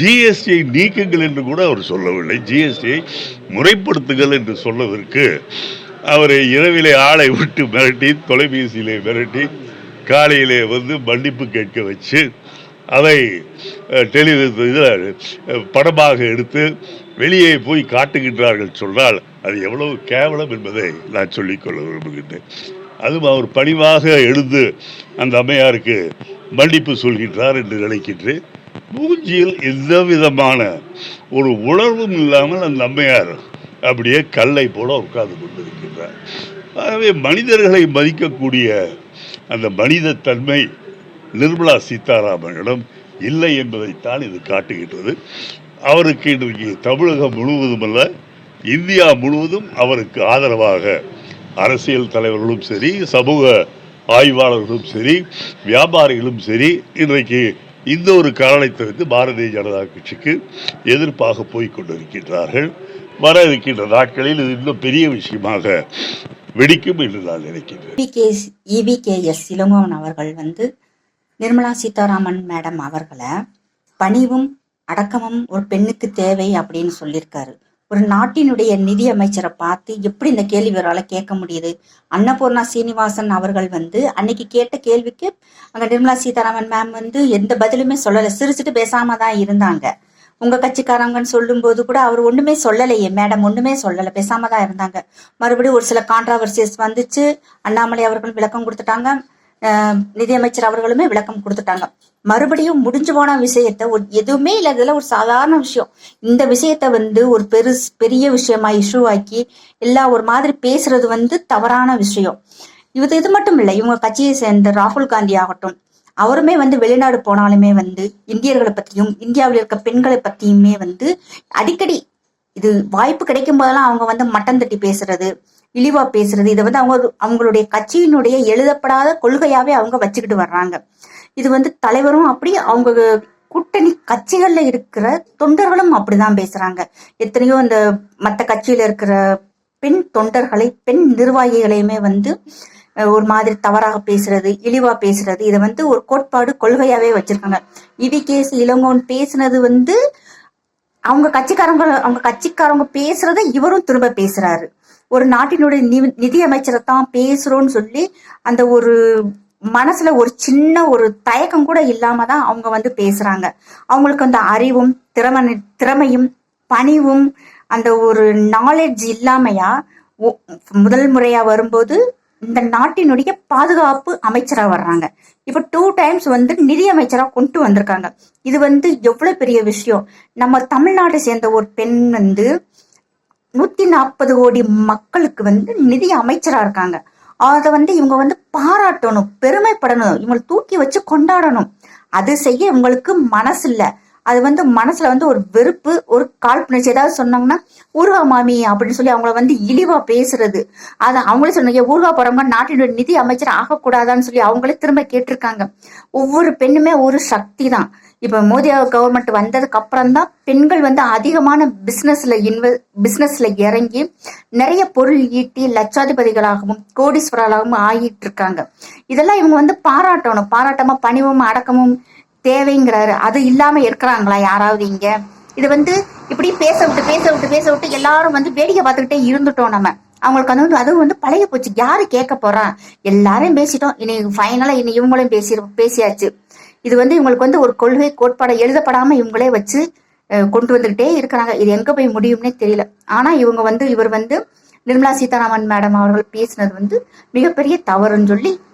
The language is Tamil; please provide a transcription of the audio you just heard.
ஜிஎஸ்டியை நீக்குங்கள் என்று கூட அவர் சொல்லவில்லை. ஜிஎஸ்டியை முறைப்படுத்துங்கள் என்று சொன்னதற்கு அவரை இரவிலே ஆளை விட்டு மிரட்டி தொலைபேசியிலே மிரட்டி காலையிலே வந்து மன்னிப்பு கேட்க வச்சு அதை டெலிவிஷன் படமாக எடுத்து வெளியே போய் காட்டுகின்றார்கள் சொன்னால் அது எவ்வளவு கேவலம் என்பதை நான் சொல்லிக்கொள்ள விரும்புகின்றேன். அதுவும் அவர் பணிவாக எழுந்து அந்த அம்மையாருக்கு மன்னிப்பு சொல்கின்றார் என்று நினைக்கின்றேன். மூஞ்சியில் எந்த விதமான ஒரு உணர்வும் இல்லாமல் அந்த அம்மையார் அப்படியே கல்லை போல உட்கார்ந்து கொண்டிருக்கின்றார். ஆகவே மனிதர்களை மதிக்கக்கூடிய அந்த மனித தன்மை நிர்மலா சீதாராமனிடம் இல்லை என்பதைத்தான் இது காட்டுகின்றது. அவருக்கு இன்றைக்கு தமிழகம் முழுவதும் அல்ல இந்தியா முழுவதும் அவருக்கு ஆதரவாக அரசியல் தலைவர்களும் சரி சமூக ஆய்வாளர்களும் சரி வியாபாரிகளும் சரி இன்றைக்கு இந்த ஒரு காரணத்திற்கு பாரதிய ஜனதா கட்சிக்கு எதிர்ப்பாக போய்கொண்டிருக்கின்றார்கள் வர இருக்கின்ற நாட்களில் இது இன்னும் பெரிய விஷயமாக வெடிக்கும் என்று நான் நினைக்கின்றேன். இபிகேஎஸ் எஸ் இளங்கோவன் அவர்கள் வந்து நிர்மலா சீதாராமன் மேடம் அவர்களை பணிவும் அடக்கமும் ஒரு பெண்ணுக்கு தேவை அப்படின்னு சொல்லியிருக்காரு. ஒரு நாட்டினுடைய நிதி அமைச்சரை பார்த்து எப்படி இந்த கேள்வி இவரால் கேட்க முடியுது? அன்னபூர்ணா சீனிவாசன் அவர்கள் வந்து அன்னைக்கு கேட்ட கேள்விக்கு அங்க நிர்மலா சீதாராமன் மேம் வந்து எந்த பதிலுமே சொல்லலை. சிரிச்சுட்டு பேசாம தான் இருந்தாங்க. உங்க கட்சிக்காரங்கன்னு சொல்லும்போது கூட அவர் ஒண்ணுமே சொல்லலையே. மேடம் ஒண்ணுமே சொல்லலை. பேசாம தான் இருந்தாங்க. மறுபடியும் ஒரு சில கான்ட்ராவர்சிஸ் வந்துச்சு. அண்ணாமலை அவர்கள் விளக்கம் கொடுத்துட்டாங்க. நிதியமைச்சர் அவர்களுமே விளக்கம் கொடுத்துட்டாங்க. மறுபடியும் முடிஞ்சு போன விஷயத்த ஒரு எதுவுமே இல்லாததுல ஒரு சாதாரண விஷயம். இந்த விஷயத்த வந்து ஒரு பெரு பெரிய விஷயமா இஷ்யூ ஆக்கி எல்லா ஒரு மாதிரி பேசுறது வந்து தவறான விஷயம். இது இது மட்டும் இல்லை. இவங்க கட்சியை சேர்ந்த ராகுல் காந்தி ஆகட்டும் அவருமே வந்து வெளிநாடு போனாலுமே வந்து இந்தியர்களை பத்தியும் இந்தியாவில் இருக்க பெண்களை பத்தியுமே வந்து அடிக்கடி இது வாய்ப்பு கிடைக்கும் போதெல்லாம் அவங்க வந்து மட்டம் தட்டி பேசுறது இழிவா பேசுறது இதை வந்து அவங்க அவங்களுடைய கட்சியினுடைய எழுதப்படாத கொள்கையாவே அவங்க வச்சுக்கிட்டு வர்றாங்க. இது வந்து தலைவரும் அப்படி அவங்க கூட்டணி கட்சிகள்ல இருக்கிற தொண்டர்களும் அப்படிதான் பேசுறாங்க. எத்தனையோ இந்த மற்ற கட்சியில இருக்கிற பெண் தொண்டர்களை பெண் நிர்வாகிகளையுமே வந்து ஒரு மாதிரி தவறாக பேசுறது இழிவா பேசுறது இதை வந்து ஒரு கோட்பாடு கொள்கையாவே வச்சிருக்காங்க. இவி கேஸ் இளங்கோன் பேசுனது வந்து அவங்க கட்சிக்காரங்க அவங்க கட்சிக்காரங்க பேசுறத இவரும் திரும்ப பேசுறாரு. ஒரு நாட்டினுடைய நி- நிதி அமைச்சரை தான் பேசுறோம்னு சொல்லி அந்த ஒரு மனசுல ஒரு சின்ன ஒரு தயக்கம் கூட இல்லாம தான் அவங்க வந்து பேசுறாங்க. அவங்களுக்கு அந்த அறிவும் திறமை திறமையும் பணிவும் அந்த ஒரு நாலேஜ் இல்லாமையா ஒ- முதல் முறையா வரும்போது இந்த நாட்டினுடைய பாதுகாப்பு அமைச்சராக வர்றாங்க. இப்போ டூ டைம்ஸ் வந்து நிதி அமைச்சராக கொண்டு வந்திருக்காங்க. இது வந்து எவ்வளோ பெரிய விஷயம்? நம்ம தமிழ்நாட்டை சேர்ந்த ஒரு பெண் வந்து நூற்றி நாற்பது கோடி மக்களுக்கு வந்து நிதி அமைச்சராக இருக்காங்க. அதை வந்து இவங்க வந்து பாராட்டணும் பெருமைப்படணும் இவங்களை தூக்கி வச்சு கொண்டாடணும். அது செய்ய இவங்களுக்கு மனசு இல்லை. அது வந்து மனசுல வந்து ஒரு வெறுப்பு ஒரு காழ்ப்புணர்ச்சி. ஏதாவது சொன்னாங்கன்னா ஊர்கா மாமி அப்படின்னு சொல்லி அவங்கள வந்து இழிவா பேசுறது. அது அவங்களே சொன்னாங்க ஊர்கா போறவங்க நாட்டினுடைய நிதி அமைச்சர் ஆகக்கூடாதான்னு சொல்லி அவங்களே திரும்ப கேட்டிருக்காங்க. ஒவ்வொரு பெண்ணுமே ஒரு சக்தி தான். இப்ப மோடி கவர்மெண்ட் வந்ததுக்கு அப்புறம் தான் பெண்கள் வந்து அதிகமான பிசினஸ்ல இன்வெ பிசினஸ்ல இறங்கி நிறைய பொருள் ஈட்டி லட்சாதிபதிகளாகவும் கோடீஸ்வரர்களாகவும் ஆகிட்டு இருக்காங்க இதெல்லாம் இவங்க வந்து பாராட்டணும். பாராட்டமா பணிவும் அடக்கமும் தேவைங்கிறாரு. அது இல்லாம இருக்கிறாங்களா யாராவது இங்க? இது வந்து இப்படி பேச விட்டு பேச விட்டு பேச விட்டு எல்லாரும் வந்து வேடிக்கை பார்த்துக்கிட்டே இருந்துட்டோம் நம்ம. அவங்களுக்கு வந்து அதுவும் வந்து பழைய போச்சு. யாரு கேட்க போறா? எல்லாரும் பேசிட்டோம். இனி ஃபைனலா இனி இவங்களும் பேசி பேசியாச்சு. இது வந்து இவங்களுக்கு வந்து ஒரு கொள்கை கோட்பாடை எழுதப்படாம இவங்களே வச்சு கொண்டு வந்துகிட்டே இருக்கிறாங்க. இது எங்க போய் முடியும்னே தெரியல. ஆனா இவங்க வந்து இவர் வந்து நிர்மலா சீதாராமன் மேடம் அவர்கள் பேசினது வந்து மிகப்பெரிய தவறுன்னு சொல்லி